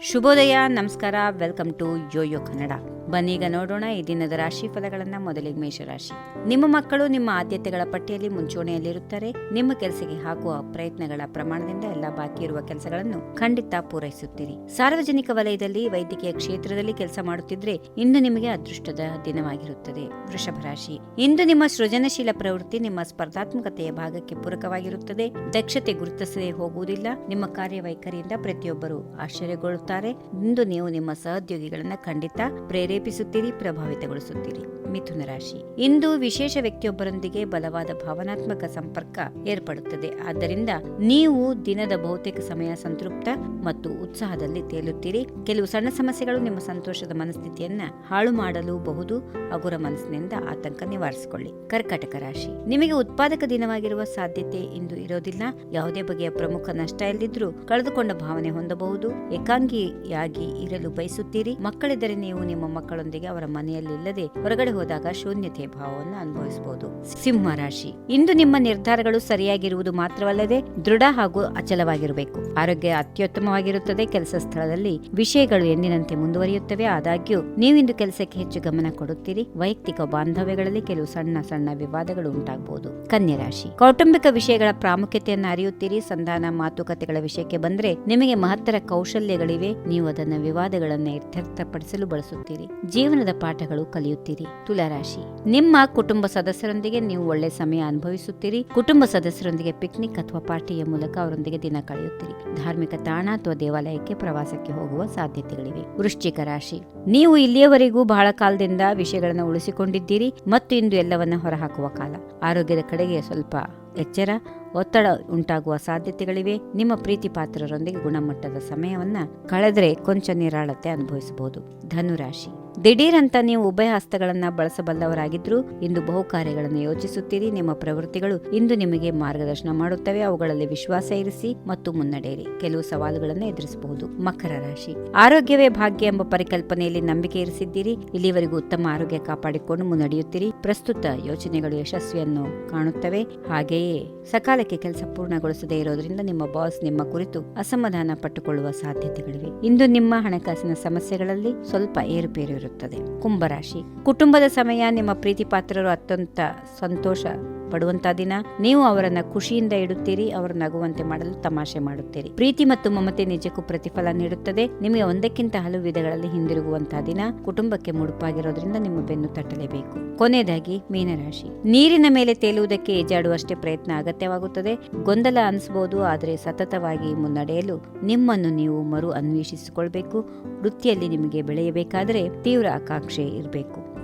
ಶುಭೋದಯ, ನಮಸ್ಕಾರ, welcome to YoYo Kannada. ಬನ್ನೀಗ ನೋಡೋಣ ಈ ದಿನದ ರಾಶಿ ಫಲಗಳನ್ನ, ಮೊದಲಿಗೆ ಮೇಷರಾಶಿ. ನಿಮ್ಮ ಮಕ್ಕಳು ನಿಮ್ಮ ಆದ್ಯತೆಗಳ ಪಟ್ಟಿಯಲ್ಲಿ ಮುಂಚೂಣಿಯಲ್ಲಿರುತ್ತಾರೆ. ನಿಮ್ಮ ಕೆಲಸಕ್ಕೆ ಹಾಕುವ ಪ್ರಯತ್ನಗಳ ಪ್ರಮಾಣದಿಂದ ಎಲ್ಲ ಬಾಕಿ ಇರುವ ಕೆಲಸಗಳನ್ನು ಖಂಡಿತ ಪೂರೈಸುತ್ತೀರಿ. ಸಾರ್ವಜನಿಕ ವಲಯದಲ್ಲಿ, ವೈದ್ಯಕೀಯ ಕ್ಷೇತ್ರದಲ್ಲಿ ಕೆಲಸ ಮಾಡುತ್ತಿದ್ರೆ ಇಂದು ನಿಮಗೆ ಅದೃಷ್ಟದ ದಿನವಾಗಿರುತ್ತದೆ. ವೃಷಭ ರಾಶಿ. ಇಂದು ನಿಮ್ಮ ಸೃಜನಶೀಲ ಪ್ರವೃತ್ತಿ ನಿಮ್ಮ ಸ್ಪರ್ಧಾತ್ಮಕತೆಯ ಭಾಗಕ್ಕೆ ಪೂರಕವಾಗಿರುತ್ತದೆ. ದಕ್ಷತೆ ಗುರುತಿಸದೆ ಹೋಗುವುದಿಲ್ಲ. ನಿಮ್ಮ ಕಾರ್ಯವೈಖರಿಯಿಂದ ಪ್ರತಿಯೊಬ್ಬರು ಆಶ್ಚರ್ಯಗೊಳ್ಳುತ್ತಾರೆ. ಇಂದು ನೀವು ನಿಮ್ಮ ಸಹೋದ್ಯೋಗಿಗಳನ್ನ ಖಂಡಿತ ಪ್ರೇರೇಪಿಸುತ್ತೀರಿ, ಪ್ರಭಾವಿತಗೊಳಿಸುತ್ತೀರಿ. ಮಿಥುನ ರಾಶಿ. ಇಂದು ವಿಶೇಷ ವ್ಯಕ್ತಿಯೊಬ್ಬರೊಂದಿಗೆ ಬಲವಾದ ಭಾವನಾತ್ಮಕ ಸಂಪರ್ಕ ಏರ್ಪಡುತ್ತದೆ. ಆದ್ದರಿಂದ ನೀವು ದಿನದ ಬಹುತೇಕ ಸಮಯ ಸಂತೃಪ್ತ ಮತ್ತು ಉತ್ಸಾಹದಲ್ಲಿ ತೇಲುತ್ತೀರಿ. ಕೆಲವು ಸಣ್ಣ ಸಮಸ್ಯೆಗಳು ನಿಮ್ಮ ಸಂತೋಷದ ಮನಸ್ಥಿತಿಯನ್ನ ಹಾಳು ಮಾಡಲು ಬಹುದು ಹಗುರ ಮನಸ್ಸಿನಿಂದ ಆತಂಕ ನಿವಾರಿಸಿಕೊಳ್ಳಿ. ಕರ್ಕಾಟಕ ರಾಶಿ. ನಿಮಗೆ ಉತ್ಪಾದಕ ದಿನವಾಗಿರುವ ಸಾಧ್ಯತೆ ಇಂದು ಇರೋದಿಲ್ಲ. ಯಾವುದೇ ಬಗೆಯ ಪ್ರಮುಖ ನಷ್ಟ ಇಲ್ಲದಿದ್ರೂ ಕಳೆದುಕೊಂಡ ಭಾವನೆ ಹೊಂದಬಹುದು. ಏಕಾಂಗಿಯಾಗಿ ಇರಲು ಬಯಸುತ್ತೀರಿ? ಮಕ್ಕಳಿದ್ದರೆ ನೀವು ನಿಮ್ಮ ಮಕ್ಕಳೊಂದಿಗೆ ಅವರ ಮನೆಯಲ್ಲಿ ಇಲ್ಲದೆ ಹೊರಗಡೆ ಹೋದಾಗ ಶೂನ್ಯತೆ ಭಾವವನ್ನು ಅನುಭವಿಸಬಹುದು. ಸಿಂಹ ರಾಶಿ. ಇಂದು ನಿಮ್ಮ ನಿರ್ಧಾರಗಳು ಸರಿಯಾಗಿರುವುದು ಮಾತ್ರವಲ್ಲದೆ ದೃಢ ಹಾಗೂ ಅಚಲವಾಗಿರಬೇಕು. ಆರೋಗ್ಯ ಅತ್ಯುತ್ತಮವಾಗಿರುತ್ತದೆ. ಕೆಲಸ ಸ್ಥಳದಲ್ಲಿ ವಿಷಯಗಳು ಎಂದಿನಂತೆ ಮುಂದುವರಿಯುತ್ತವೆ. ಆದಾಗ್ಯೂ, ನೀವಿಂದು ಕೆಲಸಕ್ಕೆ ಹೆಚ್ಚು ಗಮನ ಕೊಡುತ್ತೀರಿ. ವೈಯಕ್ತಿಕ ಬಾಂಧವ್ಯಗಳಲ್ಲಿ ಕೆಲವು ಸಣ್ಣ ಸಣ್ಣ ವಿವಾದಗಳು ಉಂಟಾಗಬಹುದು. ಕನ್ಯರಾಶಿ ಕೌಟುಂಬಿಕ ವಿಷಯಗಳ ಪ್ರಾಮುಖ್ಯತೆಯನ್ನು ಅರಿಯುತ್ತೀರಿ. ಸಂಧಾನ ಮಾತುಕತೆಗಳ ವಿಷಯಕ್ಕೆ ಬಂದರೆ ನಿಮಗೆ ಮಹತ್ತರ ಕೌಶಲ್ಯಗಳಿವೆ. ನೀವು ಅದನ್ನ ವಿವಾದಗಳನ್ನು ಇತ್ಯರ್ಥಪಡಿಸಲು ಬಳಸುತ್ತೀರಿ. ಜೀವನದ ಪಾಠಗಳು ಕಲಿಯುತ್ತೀರಿ. ತುಲಾರಾಶಿ. ನಿಮ್ಮ ಕುಟುಂಬ ಸದಸ್ಯರೊಂದಿಗೆ ನೀವು ಒಳ್ಳೆ ಸಮಯ ಅನುಭವಿಸುತ್ತೀರಿ. ಕುಟುಂಬ ಸದಸ್ಯರೊಂದಿಗೆ ಪಿಕ್ನಿಕ್ ಅಥವಾ ಪಾರ್ಟಿಯ ಮೂಲಕ ಅವರೊಂದಿಗೆ ದಿನ ಕಳೆಯುತ್ತೀರಿ. ಧಾರ್ಮಿಕ ತಾಣ ಅಥವಾ ದೇವಾಲಯಕ್ಕೆ ಪ್ರವಾಸಕ್ಕೆ ಹೋಗುವ ಸಾಧ್ಯತೆಗಳಿವೆ. ವೃಶ್ಚಿಕ ರಾಶಿ. ನೀವು ಇಲ್ಲಿಯವರೆಗೂ ಬಹಳ ಕಾಲದಿಂದ ವಿಷಯಗಳನ್ನು ಉಳಿಸಿಕೊಂಡಿದ್ದೀರಿ ಮತ್ತು ಇಂದು ಎಲ್ಲವನ್ನ ಹೊರಹಾಕುವ ಕಾಲ. ಆರೋಗ್ಯದ ಕಡೆಗೆ ಸ್ವಲ್ಪ ಎಚ್ಚರ. ಒತ್ತಡ ಉಂಟಾಗುವ ಸಾಧ್ಯತೆಗಳಿವೆ. ನಿಮ್ಮ ಪ್ರೀತಿ ಪಾತ್ರರೊಂದಿಗೆ ಗುಣಮಟ್ಟದ ಸಮಯವನ್ನು ಕಳೆದರೆ ಕೊಂಚ ನಿರಾಳತೆ ಅನುಭವಿಸಬಹುದು. ಧನುರಾಶಿ. ದಿಢೀರಂತ ನೀವು ಉಭಯ ಹಸ್ತಗಳನ್ನ ಬಳಸಬಲ್ಲವರಾಗಿದ್ರು ಇಂದು ಬಹು ಕಾರ್ಯಗಳನ್ನು ಯೋಚಿಸುತ್ತೀರಿ. ನಿಮ್ಮ ಪ್ರವೃತ್ತಿಗಳು ಇಂದು ನಿಮಗೆ ಮಾರ್ಗದರ್ಶನ ಮಾಡುತ್ತವೆ. ಅವುಗಳಲ್ಲಿ ವಿಶ್ವಾಸ ಇರಿಸಿ ಮತ್ತು ಮುನ್ನಡೆಯಿರಿ. ಕೆಲವು ಸವಾಲುಗಳನ್ನು ಎದುರಿಸಬಹುದು. ಮಕರ ರಾಶಿ. ಆರೋಗ್ಯವೇ ಭಾಗ್ಯ ಎಂಬ ಪರಿಕಲ್ಪನೆಯಲ್ಲಿ ನಂಬಿಕೆ ಇರಿಸಿದ್ದೀರಿ. ಇಲ್ಲಿವರೆಗೂ ಉತ್ತಮ ಆರೋಗ್ಯ ಕಾಪಾಡಿಕೊಂಡು ಮುನ್ನಡೆಯುತ್ತೀರಿ. ಪ್ರಸ್ತುತ ಯೋಚನೆಗಳು ಯಶಸ್ವಿಯನ್ನು ಕಾಣುತ್ತವೆ. ಹಾಗೆಯೇ ಸಕಾಲಕ್ಕೆ ಕೆಲಸ ಪೂರ್ಣಗೊಳಿಸದೇ ಇರೋದ್ರಿಂದ ನಿಮ್ಮ ಬಾಸ್ ನಿಮ್ಮ ಕುರಿತು ಅಸಮಾಧಾನ ಪಟ್ಟುಕೊಳ್ಳುವ ಸಾಧ್ಯತೆಗಳಿವೆ. ಇಂದು ನಿಮ್ಮ ಹಣಕಾಸಿನ ಸಮಸ್ಯೆಗಳಲ್ಲಿ ಸ್ವಲ್ಪ ಏರುಪೇರು ಇರುತ್ತದೆ. ಕುಂಭರಾಶಿ. ಕುಟುಂಬದ ಸಮಯ ನಿಮ್ಮ ಪ್ರೀತಿ ಪಾತ್ರರು ಅತ್ಯಂತ ಸಂತೋಷ ಪಡುವಂತ ದಿನ. ನೀವು ಅವರನ್ನ ಖುಷಿಯಿಂದ ಇಡುತ್ತೀರಿ, ಅವರು ನಗುವಂತೆ ಮಾಡಲು ತಮಾಷೆ ಮಾಡುತ್ತೀರಿ. ಪ್ರೀತಿ ಮತ್ತು ಮಮತೆ ನಿಜಕ್ಕೂ ಪ್ರತಿಫಲ ನೀಡುತ್ತದೆ. ನಿಮಗೆ ಒಂದಕ್ಕಿಂತ ಹಲವು ವಿಧಗಳಲ್ಲಿ ಹಿಂದಿರುಗುವಂತಹ ದಿನ ಕುಟುಂಬಕ್ಕೆ ಮುಡುಪಾಗಿರೋದ್ರಿಂದ ನಿಮ್ಮ ಬೆನ್ನು ತಟ್ಟಲೇಬೇಕು. ಕೊನೆಯದಾಗಿ, ಮೀನರಾಶಿ. ನೀರಿನ ಮೇಲೆ ತೇಲುವುದಕ್ಕೆ ಈಜಾಡುವಷ್ಟೇ ಪ್ರಯತ್ನ ಅಗತ್ಯವಾಗುತ್ತದೆ. ಗೊಂದಲ ಅನಿಸಬಹುದು ಆದರೆ ಸತತವಾಗಿ ಮುನ್ನಡೆಯಲು ನಿಮ್ಮನ್ನು ನೀವು ಮರು ಅನ್ವೇಷಿಸಿಕೊಳ್ಬೇಕು. ವೃತ್ತಿಯಲ್ಲಿ ನಿಮಗೆ ಬೆಳೆಯಬೇಕಾದರೆ ತೀವ್ರ ಆಕಾಂಕ್ಷೆ ಇರಬೇಕು.